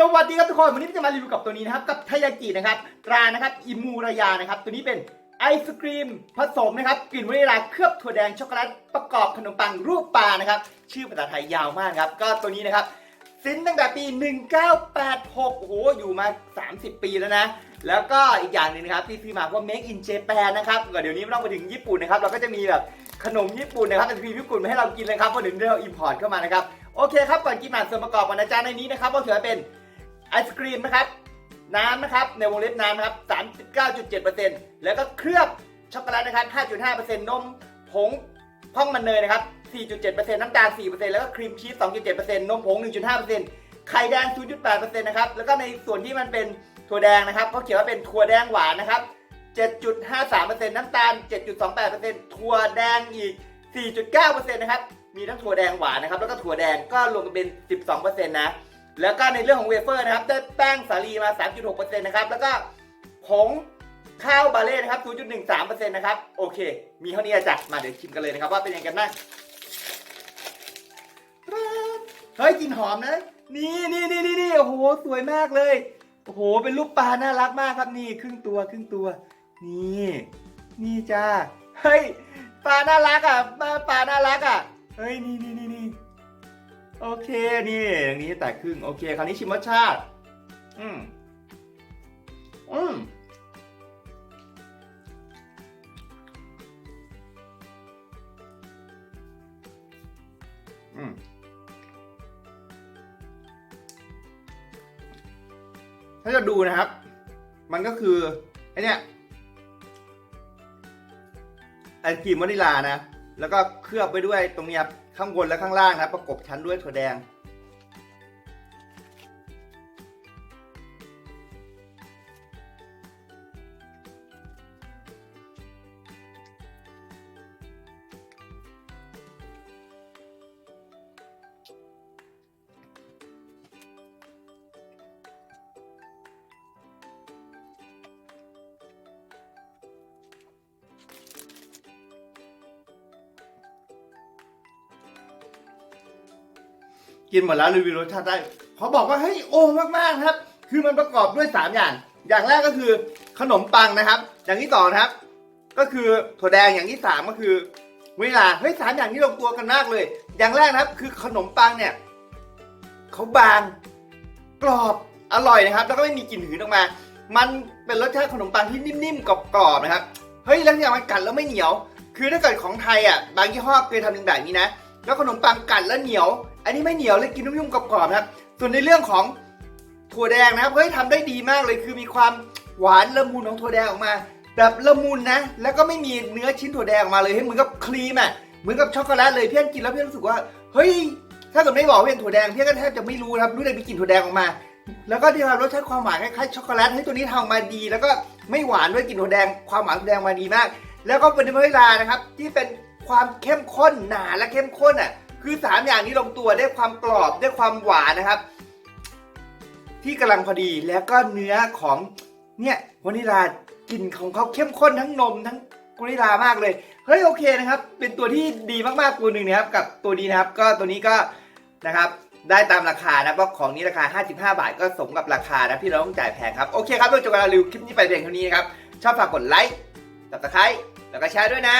สวัสดีครับทุกคนวันนี้จะมารีวิวกับตัวนี้นะครับกับทายากินะครับตรานะครับอิมูรายานะครับตัวนี้เป็นไอศครีมผสมนะครับกลิ่นวานิลาเคลือบถั่วแดงช็อกโกแลตประกอบขนมปังรูปปลานะครับชื่อภาษาไทยยาวมากครับก็ตัวนี้นะครับซินตั้งแต่ปี 1986 โอ้โหอยู่มา 30 ปีแล้วนะ แล้วก็อีกอย่างหนึ่งนะครับที่ซื้อมาเพราะ make in Japan นะครับก็เดี๋ยวนี้ไม่ต้องไปถึงญี่ปุ่นนะครับเราก็จะมีแบบขนมญี่ปุ่นนะครับไอศครีมญี่ปุ่นมาให้เรากินเลยครับเพราะเดี๋ยวเราอิมพอร์ตเข้ามานะครับโอเคครับก่อนกินอาส่วนประกอบก่อนนะจ๊ะในนี้นะครับก็ถือว่าเป็น ไอศครีมนะครับ น้ำนะครับ ในวงเล็บน้ำนะครับ39.7%แล้วก็เคลือบช็อกโกแลตนะครับ5.5%นมผงพ่องมันเนยนะครับ4.7%น้ำตาล 4%แล้วก็ครีมชีส 2.7%นมผง 1.5%ไข่แดง 0.8%นะครับ แล้วก็ในส่วนที่มันเป็นถั่วแดงนะครับก็เขียนว่าเป็นถั่วแดงหวานนะครับ 7.53%น้ำตาล 7.28%ถั่วแดงอีก 4.9%นะครับ มีทั้งถั่วแดงหวานนะครับ แล้วก็ถั่วแดงก็รวมกันเป็น 12%นะ แล้วก็ในเรื่องของเวเฟอร์นะครับได้แป้งสาลีมา 3.6%นะครับแล้วก็ผงข้าวบาเล่นะครับ 0.13%นะครับโอเค มีเท่านี้อะจ้ะมาเดี๋ยวชิมกันเลยนะครับว่าเป็นยังไงกันบ้างเฮ้ยกลิ่นหอมนะ นี่นี่นี่นี่นี่โอ้โหสวยมากเลยโอ้โหเป็นรูปปลาน่ารักมากครับนี่ครึ่งตัวครึ่งตัว นี่ นี่จ้าเฮ้ยปลาน่ารักอะปลาปลาน่ารักอะเฮ้ยนี่นี่นี่นี่ โอเคนี่อย่างนี้แต่ครึ่งโอเค คราวนี้ชิมรสชาติ อืมอืมอืมถ้าจะดูนะครับ มันก็คือไอเนี้ยไอศกรีมวานิลลานะ แล้วก็เคลือบไปด้วยตรงนี้ครับ ข้างบนและข้างล่างนะครับประกบชั้นด้วยถั่วแดง กินหมดแล้วรีวิวรสชาติได้เขาบอกว่าเฮ้ยโอ้มากๆครับ คือมันประกอบด้วย 3 อย่าง อย่างแรกก็คือขนมปังนะครับ อย่างที่สองนะครับ ก็คือถั่วแดงอย่างที่สามก็คือเวลาเฮ้ยสามอย่างนี้ลงตัวกันมากเลย อย่างแรกนะครับ คือขนมปังเนี่ยเขาบางกรอบอร่อยนะครับ แล้วก็ไม่มีกลิ่นหืนออกมา มันเป็นรสชาติขนมปังที่นิ่มๆกรอบๆนะครับเฮ้ยแล้วอย่างมันกัดแล้วไม่เหนียว คือถ้าเกิดของไทยอะบางยี่ห้อเคยทำเป็นแบบนี้นะแล้วขนมปังกัดแล้วเหนียว อันนี้ไม่เหนียวเลยกินนุ่มๆกรอบๆนะครับ ส่วนในเรื่องของถั่วแดงนะครับเฮ้ยทำได้ดีมากเลยคือมีความหวานละมุนของถั่วแดงออกมา แบบละมุนนะ แล้วก็ไม่มีเนื้อชิ้นถั่วแดงออกมาเลยให้เหมือนกับครีมอะเหมือนกับช็อกโกแลตเลยเพี่อนกินแล้วเพี่อนรู้สึกว่าเฮ้ยถ้าเกิดไม่บอกว่าเป็นถั่วแดงเพี่อนก็แทบจะไม่รู้ครับรู้แต่มีกลิ่นถั่วแดงออกมา แล้วก็ที่ว่ารสชาติความหวานคล้ายๆช็อกโกแลตให้ตัวนี้ทำออกมาดี แล้วก็ไม่หวานด้วยกลิ่นถั่วแดงความหวานถั่วแดงมาดีมาก แล้วก็เป็นเวลานะครับที่เป็นความเข้มข้นหนาและเข้มข้นอะ คือสามอย่างนี้ลงตัวได้ความกรอบได้ความหวานนะครับ ที่กำลังพอดีแล้วก็เนื้อของเนี่ยวานิลากลิ่นของเขาเข้มข้นทั้งนมทั้งวานิลามากเลยเฮ้ยโอเคนะครับ เป็นตัวที่ดีมากๆตัวหนึ่งนะครับ กับตัวนี้นะครับ ก็ตัวนี้ก็นะครับได้ตามราคานะเพราะของนี้ราคา 55 บาท ก็สมกับราคานะที่เราต้องจ่ายแพงครับ โอเคครับเราจบการรีวิวคลิปนี้ไปเพียงเท่านี้นะครับ ชอบฝากกดไลค์ subscribe แล้วก็แชร์ด้วยนะ